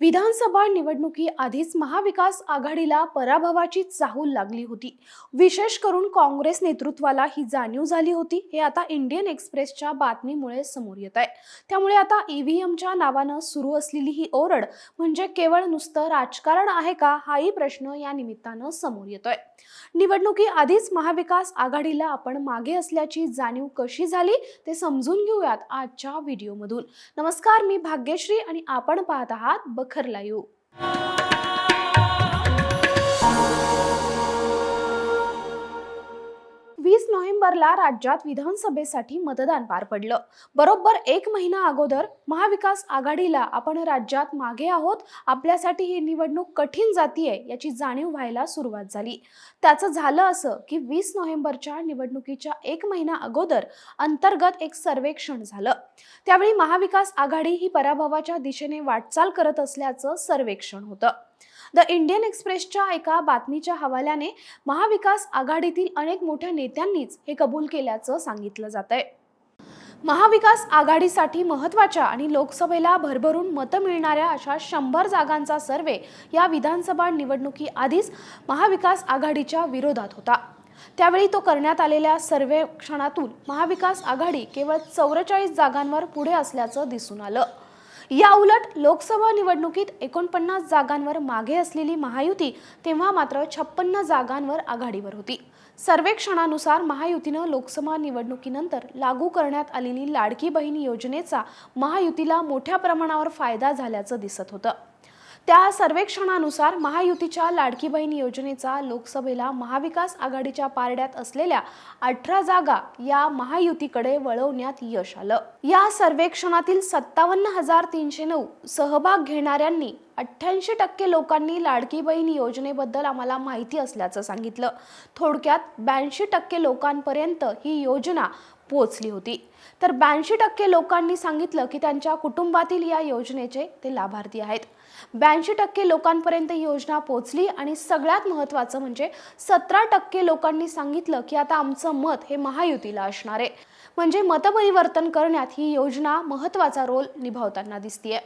विधानसभा निवडणुकी आधीच महाविकास आघाडीला पराभवाची चाहूल लागली होती. विशेष करून काँग्रेस नेतृत्वाला ही जाणीव झाली होती. हे आता इंडियन एक्सप्रेसच्या बातमीमुळे समोर येत आहे. त्यामुळे आता ईव्हीएमच्या नावानं सुरू असलेली ही ओरड म्हणजे केवळ नुसतं राजकारण आहे का? हाही प्रश्न या निमित्तानं समोर येतोय. निवडणुकी आधीच महाविकास आघाडीला आपण मागे असल्याची जाणीव कशी झाली ते समजून घेऊयात आजच्या व्हिडिओमधून. नमस्कार मी भाग्यश्री आणि आपण पाहत आहात बखर नोव्हेंबरला राज्यात विधानसभेसाठी मतदान पार पडलं. बरोबर एक महिना अगोदर महाविकास आघाडीला आपण राज्यात मागे आहोत आपल्यासाठी ही निवडणूक कठीण जातीये याची जाणीव व्हायला सुरुवात झाली. त्याचं झालं असं की वीस नोव्हेंबरच्या निवडणुकीच्या एक महिना अगोदर अंतर्गत एक सर्वेक्षण झालं. त्यावेळी महाविकास आघाडी ही पराभवाच्या दिशेने वाटचाल करत असल्याचं सर्वेक्षण होतं. द इंडियन एक्सप्रेसच्या एका बातमीच्या हवाल्याने महाविकास आघाडीतील अनेक मोठ्या नेत्यांनीच हे कबूल केल्याचं सांगितलं जात आहे महाविकास आघाडीसाठी महत्त्वाच्या आणि लोकसभेला भरभरून मतं मिळणाऱ्या अशा शंभर जागांचा सर्वे या विधानसभा निवडणुकी आधीच महाविकास आघाडीच्या विरोधात होता. त्यावेळी तो करण्यात आलेल्या सर्वेक्षणातून महाविकास आघाडी केवळ चौवेचाळीस जागांवर पुढे असल्याचं दिसून आलं. याउलट लोकसभा निवडणुकीत एकोणपन्नास जागांवर मागे असलेली महायुती तेव्हा मात्र छप्पन्न जागांवर आघाडीवर होती. सर्वेक्षणानुसार महायुतीनं लोकसभा निवडणुकीनंतर लागू करण्यात आलेली लाडकी बहीण योजनेचा महायुतीला मोठ्या प्रमाणावर फायदा झाल्याचं दिसत होतं. त्या सर्वेक्षणानुसार महायुतीच्या लाडकी बहीण योजनेचा लोकसभेला महाविकास आघाडीच्या पारड्यात असलेल्या अठरा जागा या महायुतीकडे वळवण्यात यश आलं. या सर्वेक्षणातील सत्तावन्न हजार तीनशे नऊ सहभाग घेणाऱ्यांनी अठ्ठ्याऐंशी टक्के लोकांनी लाडकी बहीण योजनेबद्दल आम्हाला माहिती असल्याचं सांगितलं. थोडक्यात ब्याऐंशी टक्के लोकांपर्यंत ही योजना पोचली होती. तर ब्याऐंशी टक्के लोकांनी सांगितलं की त्यांच्या कुटुंबातील या योजनेचे ते लाभार्थी आहेत. ब्याऐंशी टक्के लोकांपर्यंत ही योजना पोचली आणि सगळ्यात महत्त्वाचं म्हणजे सतरा टक्के लोकांनी सांगितलं की आता आमचं मत हे महायुतीला असणार आहे. म्हणजे मतपरिवर्तन करण्यात ही योजना महत्त्वाचा रोल निभावताना दिसतीये.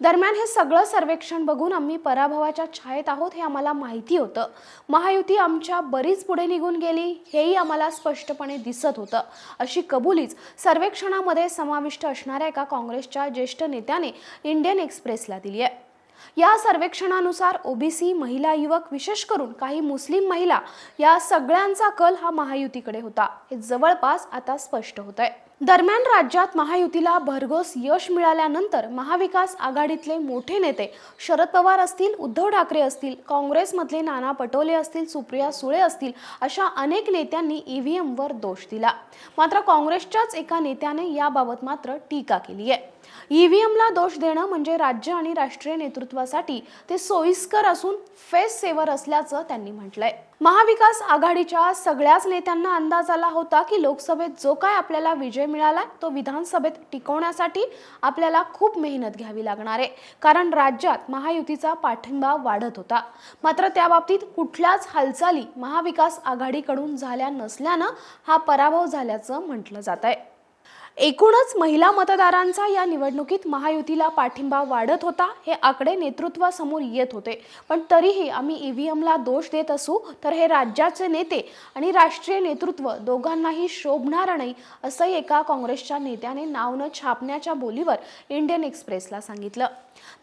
दरम्यान हे सगळं सर्वेक्षण बघून आम्ही पराभवाच्या छायेत आहोत हे आम्हाला माहिती होतं. महायुती आमच्या बरीच पुढे निघून गेली हेही आम्हाला स्पष्टपणे दिसत होतं. अशी कबुलीच सर्वेक्षणामध्ये समाविष्ट असणाऱ्या एका काँग्रेसच्या ज्येष्ठ नेत्याने इंडियन एक्सप्रेसला दिली आहे. या सर्वेक्षणानुसार ओबीसी महिला युवक विशेष करून काही मुस्लिम महिला या सगळ्यांचा कल हा महायुतीकडे होता. हे जवळपास आता स्पष्ट होत आहे दरम्यान राज्यात महायुतीला भरघोस यश मिळाल्यानंतर महाविकास आघाडीतले मोठे नेते शरद पवार असतील उद्धव ठाकरे असतील काँग्रेसमधले नाना पटोले असतील सुप्रिया सुळे असतील अशा अनेक नेत्यांनी ईव्हीएमवर दोष दिला. मात्र काँग्रेसच्याच एका नेत्याने याबाबत मात्र टीका केली आहे. ईव्हीएमला दोष देणं म्हणजे राज्य आणि राष्ट्रीय नेतृत्वासाठी ते सोयीस्कर असून फेस सेवर असल्याचं त्यांनी म्हटलंय. महाविकास आघाडीच्या सगळ्याच नेत्यांना अंदाज आला होता की लोकसभेत जो काय आपल्याला विजय मिळाला तो विधानसभेत टिकवण्यासाठी आपल्याला खूप मेहनत घ्यावी लागणार आहे. कारण राज्यात महायुतीचा पाठिंबा वाढत होता. मात्र त्या बाबतीत कुठल्याच हालचाली महाविकास आघाडीकडून झाल्या नसल्यानं हा पराभव झाल्याचं म्हटलं जात आहे एकूणच महिला मतदारांचा या निवडणुकीत महायुतीला पाठिंबा वाढत होता हे आकडे नेतृत्वासमोर येत होते. पण तरीही आम्ही ईव्हीएमला दोष देत असू तर हे राज्याचे नेते आणि राष्ट्रीय नेतृत्व दोघांनाही शोभणार नाही असंही एका काँग्रेसच्या नेत्याने नाव न छापण्याच्या बोलीवर इंडियन एक्सप्रेसला सांगितलं.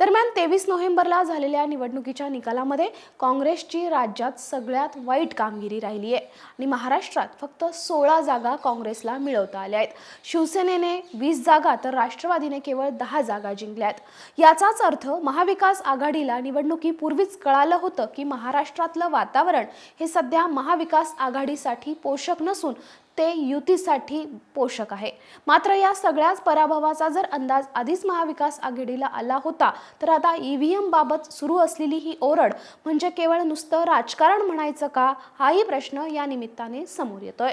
दरम्यान तेवीस नोव्हेंबरला झालेल्या निवडणुकीच्या निकालामध्ये काँग्रेसची राज्यात सगळ्यात वाईट कामगिरी राहिली आहे आणि महाराष्ट्रात फक्त सोळा जागा काँग्रेसला मिळवता आल्या आहेत. शिवसेना शिवसेनेने वीस जागा तर राष्ट्रवादीने केवळ दहा जागा जिंकल्यात. याचाच अर्थ महाविकास आघाडीला निवडणुकीपूर्वीच कळालं होतं की महाराष्ट्रातलं वातावरण हे सध्या महाविकास आघाडीसाठी पोषक नसून ते युतीसाठी पोषक आहे. मात्र या सगळ्याच पराभवाचा जर अंदाज आधीच महाविकास आघाडीला आला होता तर आता ईव्हीएम बाबत सुरू असलेली ही ओरड म्हणजे केवळ नुसतं राजकारण म्हणायचं का? हाही प्रश्न या निमित्ताने समोर येतोय.